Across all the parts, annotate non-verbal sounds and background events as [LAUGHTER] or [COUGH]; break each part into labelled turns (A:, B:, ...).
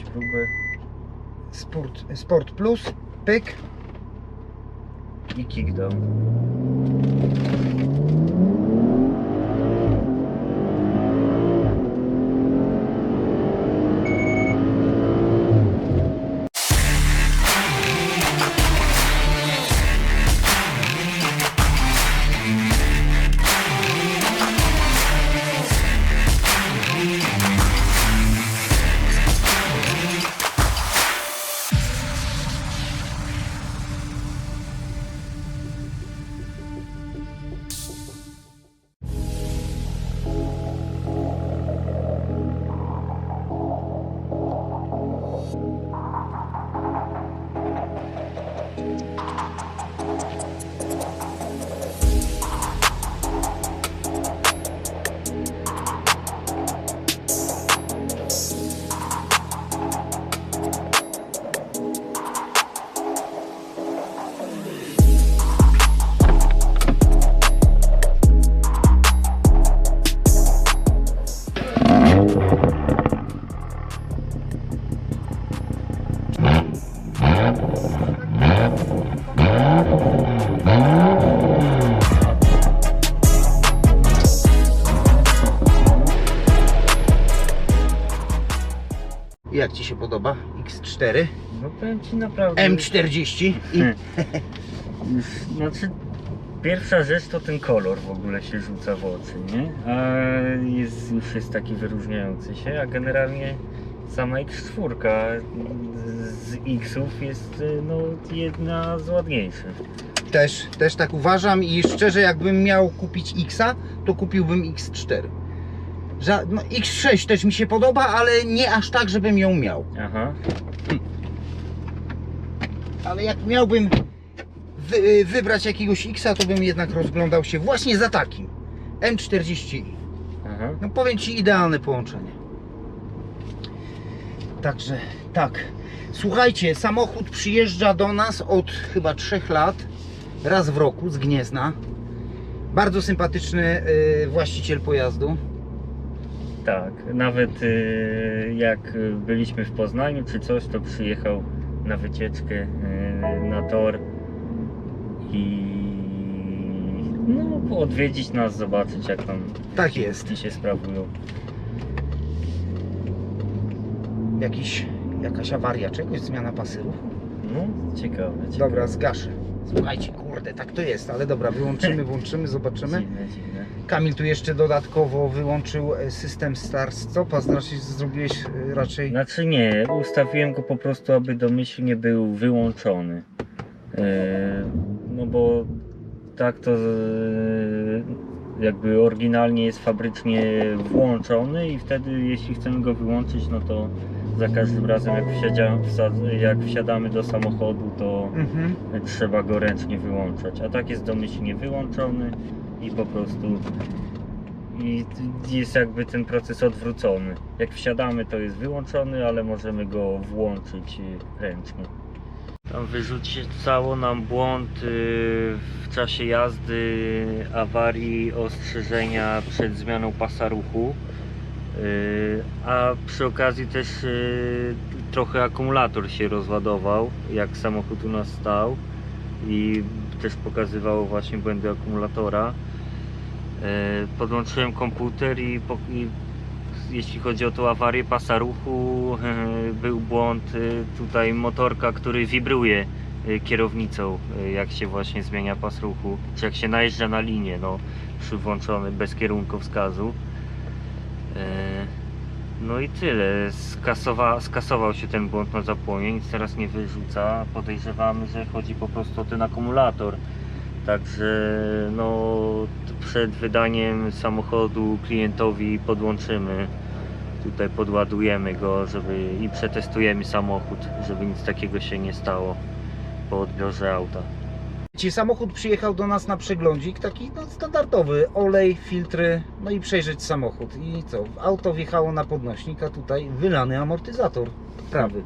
A: podjąć próbę.
B: Sport, Sport Plus, pyk.
A: I kickdown.
B: thank you się podoba? X4,
A: No powiem Ci naprawdę...
B: M40 i
A: Hmm. [LAUGHS] Znaczy, pierwsza rzecz to ten kolor w ogóle się rzuca w oczy, nie? A jest, już jest taki wyróżniający się, a generalnie sama X4 z Xów jest y, no, jedna z ładniejszych.
B: też, też tak uważam i szczerze jakbym miał kupić Xa, to kupiłbym X4. Ża- no, X6 też mi się podoba, ale nie aż tak, żebym ją miał.
A: Aha.
B: Ale jak miałbym wy, wybrać jakiegoś Xa, to bym jednak rozglądał się właśnie za takim. M40i.
A: Aha.
B: No powiem Ci idealne połączenie. Także tak. Słuchajcie, samochód przyjeżdża do nas od chyba 3 lat, raz w roku z Gniezna. Bardzo sympatyczny y, właściciel pojazdu.
A: Tak, nawet y, jak byliśmy w Poznaniu czy coś, to przyjechał na wycieczkę y, na tor i no, odwiedzić nas, zobaczyć jak tam
B: Tak jest.
A: się sprawują.
B: Jakiś, jakaś awaria czegoś, zmiana pasy ruchu.
A: No, ciekawe. ciekawe.
B: Dobra, zgaszę. Słuchajcie, kurde, tak to jest, ale dobra, wyłączymy, [LAUGHS] włączymy, zobaczymy.
A: Dziwne, dziwne.
B: Kamil tu jeszcze dodatkowo wyłączył e, system start stop, a raczej zrobiłeś e, raczej...
A: Znaczy nie, ustawiłem go po prostu, aby domyślnie był wyłączony. Yy, no bo tak to yy, jakby oryginalnie jest fabrycznie włączony i wtedy jeśli chcemy go wyłączyć, no to za każdym razem jak, wsiadzia, jak wsiadamy do samochodu, to
B: Mhm.
A: trzeba go ręcznie wyłączać. A tak jest domyślnie wyłączony i po prostu i jest jakby ten proces odwrócony. Jak wsiadamy to jest wyłączony, ale możemy go włączyć y, ręcznie. Tam wyrzucało nam błąd y, w czasie jazdy awarii ostrzeżenia przed zmianą pasa ruchu. Y, A przy okazji też y, trochę akumulator się rozładował, jak samochód u nas stał i też pokazywało właśnie błędy akumulatora. E, Podłączyłem komputer i, po, i jeśli chodzi o tą awarię pasa ruchu, był błąd tutaj motorka, który wibruje kierownicą, jak się właśnie zmienia pas ruchu, czy jak się najeżdża na linię, no, przy bez kierunkowskazu. E, No i tyle. Skasowa, skasował się ten błąd na zapłonie, nic teraz nie wyrzuca. Podejrzewamy, że chodzi po prostu o ten akumulator. Także no, przed wydaniem samochodu klientowi podłączymy. Tutaj podładujemy go, żeby i przetestujemy samochód, żeby nic takiego się nie stało po odbiorze auta.
B: Ci samochód przyjechał do nas na przeglądzik, taki no, standardowy, olej, filtry, no i przejrzeć samochód. I co, auto wjechało na podnośnik, a tutaj wylany amortyzator prawy.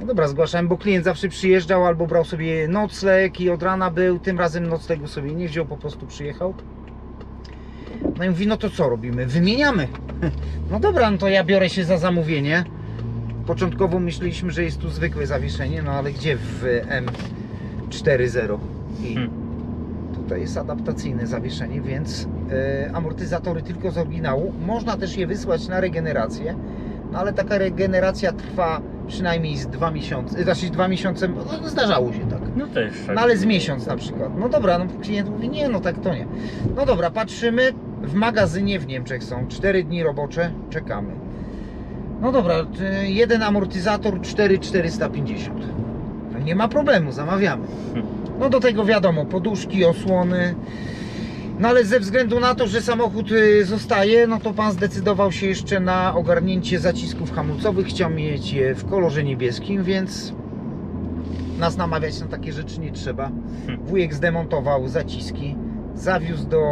B: No dobra, zgłaszałem, bo klient zawsze przyjeżdżał albo brał sobie nocleg i od rana był, tym razem noclegu sobie nie wziął, po prostu przyjechał. No i mówi, no to co robimy? Wymieniamy. [LAUGHS] No dobra, no to ja biorę się za zamówienie. Początkowo myśleliśmy, że jest tu zwykłe zawieszenie, no ale gdzie w M4.0? I
A: Hmm.
B: tutaj jest adaptacyjne zawieszenie, więc e, amortyzatory tylko z oryginału. Można też je wysłać na regenerację, no ale taka regeneracja trwa przynajmniej z dwa miesiące, znaczy dwa miesiące, no, zdarzało się tak.
A: No też tak.
B: No ale z miesiąc na przykład. No dobra, no klient mówi, nie, no tak to nie. No dobra, patrzymy. W magazynie w Niemczech są 4 dni robocze, czekamy. No dobra, y, jeden amortyzator 4,450. Nie ma problemu, zamawiamy. No do tego wiadomo, poduszki, osłony. No ale ze względu na to, że samochód y, zostaje, no to pan zdecydował się jeszcze na ogarnięcie zacisków hamulcowych. Chciał mieć je w kolorze niebieskim, więc nas namawiać na takie rzeczy nie trzeba. Wujek zdemontował zaciski, zawiózł do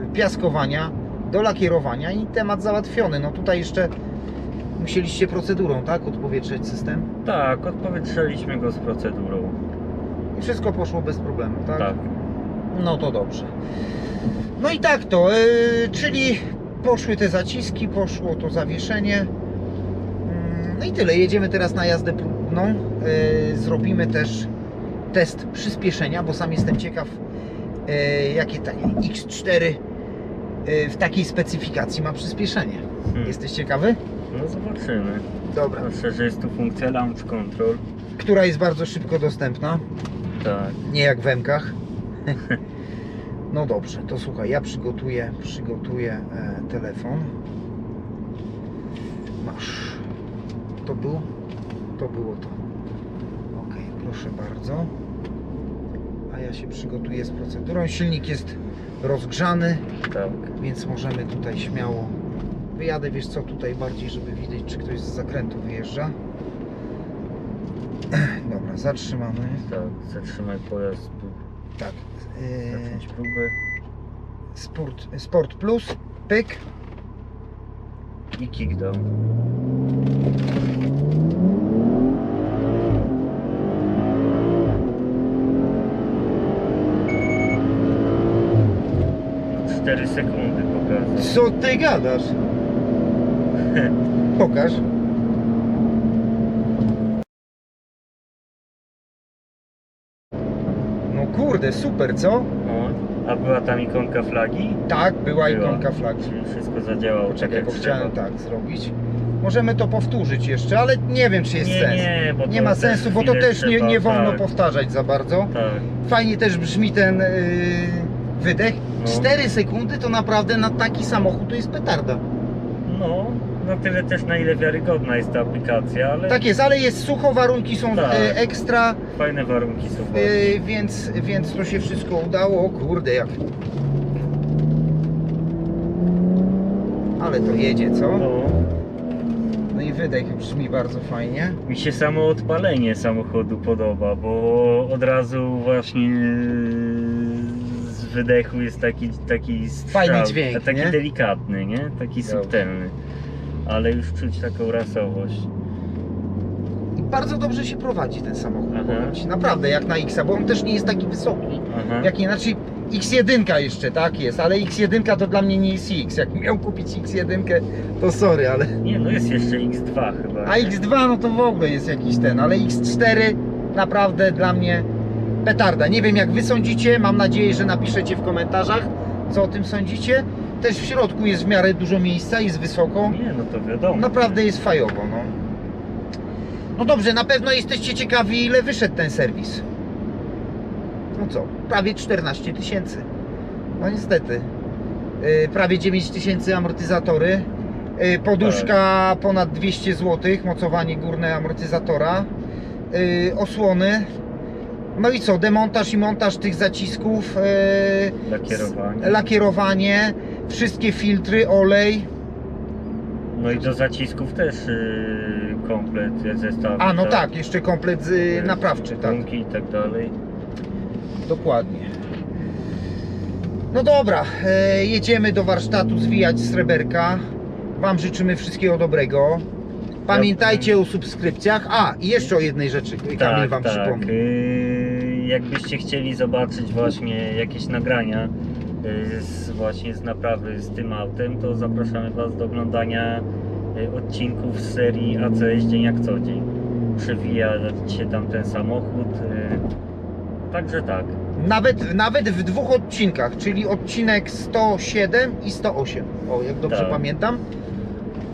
B: yy, piaskowania, do lakierowania i temat załatwiony. No tutaj jeszcze musieliście procedurą, tak, odpowietrzeć system
A: Tak, odpowietrzyliśmy go z procedurą.
B: i wszystko poszło bez problemu, tak?
A: Tak.
B: No to dobrze. No i tak to, yy, czyli poszły te zaciski, poszło to zawieszenie. Mm, No i tyle. Jedziemy teraz na jazdę próbną. Yy, Zrobimy też test przyspieszenia, bo sam jestem ciekaw, yy, jakie ta X4 yy, w takiej specyfikacji ma przyspieszenie.
A: Hmm.
B: Jesteś ciekawy?
A: No zobaczymy.
B: Dobra.
A: Że jest tu funkcja launch control.
B: Która jest bardzo szybko dostępna.
A: Tak.
B: Nie jak w Emkach. [LAUGHS] No dobrze, to słuchaj, ja przygotuję, przygotuję e, telefon. Masz. To był? To było to. Ok, proszę bardzo. A ja się przygotuję z procedurą. Silnik jest rozgrzany,
A: Tak.
B: więc możemy tutaj śmiało. Wyjadę, wiesz co, tutaj bardziej, żeby widzieć, czy ktoś z zakrętu wyjeżdża. [CLEARS THROAT] Dobra, zatrzymamy.
A: Tak. Zatrzymaj pojazd.
B: Tak.
A: Zacząć próbę.
B: Sport, Sport Plus, pyk.
A: I kickdown. Cztery sekundy pokazał.
B: Co ty gadasz? [LAUGHS] Pokaż. No kurde, super, co?
A: No, a była tam ikonka flagi?
B: Tak, była
A: Była.
B: ikonka flagi.
A: Czyli wszystko zadziałało tak
B: Poczekaj,
A: jak
B: bo
A: trzeba.
B: chciałem tak zrobić. Możemy to powtórzyć jeszcze, ale nie wiem czy jest
A: Nie,
B: sens.
A: nie, bo
B: Nie
A: to
B: ma
A: też
B: sensu, bo to
A: chwilę
B: też nie,
A: trzeba,
B: nie wolno
A: tak,
B: powtarzać za bardzo.
A: Tak.
B: Fajnie też brzmi ten yy, wydech.
A: No.
B: 4 sekundy to naprawdę na taki samochód to jest petarda.
A: No, na tyle też na ile wiarygodna jest ta aplikacja, ale
B: Tak jest, ale jest sucho, warunki są
A: Tak.
B: e, ekstra,
A: fajne warunki są.
B: e, więc, więc to się wszystko udało. O kurde, jak. Ale to jedzie, co?
A: No,
B: No i wydech brzmi bardzo fajnie.
A: mi się samo odpalenie samochodu podoba, bo od razu właśnie z wydechu jest taki, taki strzał,
B: Fajny dźwięk,
A: taki
B: nie?
A: delikatny, nie? Taki
B: Dobrze.
A: subtelny. Ale już czuć taką rasowość.
B: I bardzo dobrze się prowadzi ten samochód.
A: Aha.
B: powiem ci. Naprawdę, jak na X, bo on też nie jest taki wysoki.
A: Aha.
B: Jak inaczej X1 jeszcze tak jest, ale X1 to dla mnie nie jest X. Jak miał kupić X1, to sorry, ale.
A: Nie, no jest jeszcze X2 chyba.
B: A
A: nie?
B: X2 no to w ogóle jest jakiś ten, ale X4 naprawdę dla mnie petarda. Nie wiem jak wy sądzicie, mam nadzieję, że napiszecie w komentarzach, co o tym sądzicie. Też w środku jest w miarę dużo miejsca, jest wysoko.
A: Nie, no to wiadomo.
B: Naprawdę jest fajowo, no. No dobrze, na pewno jesteście ciekawi, ile wyszedł ten serwis. No co, prawie 14 tysięcy. No niestety. Yy, prawie 9 tysięcy amortyzatory. Yy, poduszka ponad 200 zł, mocowanie górne amortyzatora. Yy, osłony. No i co, demontaż i montaż tych zacisków. Yy,
A: Lakierowanie.
B: lakierowanie, wszystkie filtry, olej.
A: No i do zacisków też yy, komplet zestaw.
B: A no tak, jeszcze komplet y, naprawczy, tak.
A: Gumki i tak dalej.
B: Dokładnie. No dobra, e, jedziemy do warsztatu zwijać sreberka. Wam życzymy wszystkiego dobrego. Pamiętajcie o subskrypcjach. A, i jeszcze o jednej rzeczy, Kamil
A: tak,
B: Wam
A: tak.
B: przypomni.
A: Yy, jakbyście chcieli zobaczyć właśnie jakieś nagrania yy, z, właśnie z naprawy z tym autem, to zapraszamy Was do oglądania y, odcinków z serii A co jest dzień jak co dzień. Przewija się tam ten samochód. y, Także tak.
B: Nawet, nawet w dwóch odcinkach, czyli odcinek 107 i 108. O, jak dobrze
A: Tak.
B: pamiętam.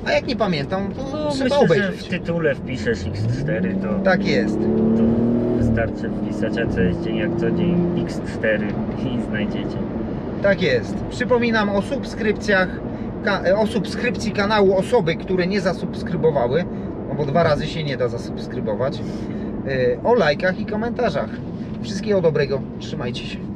B: A jak nie pamiętam, to
A: No,
B: trzeba
A: myślę, że
B: obejrzeć.
A: w tytule wpiszesz X4, to,
B: Tak jest.
A: to wystarczy wpisać A co jest dzień jak co dzień X4 [LAUGHS] i znajdziecie.
B: Tak jest. Przypominam o subskrypcjach, e, o subskrypcji kanału osoby, które nie zasubskrybowały, no bo dwa razy się nie da zasubskrybować, e, o lajkach i komentarzach. Wszystkiego dobrego, trzymajcie się.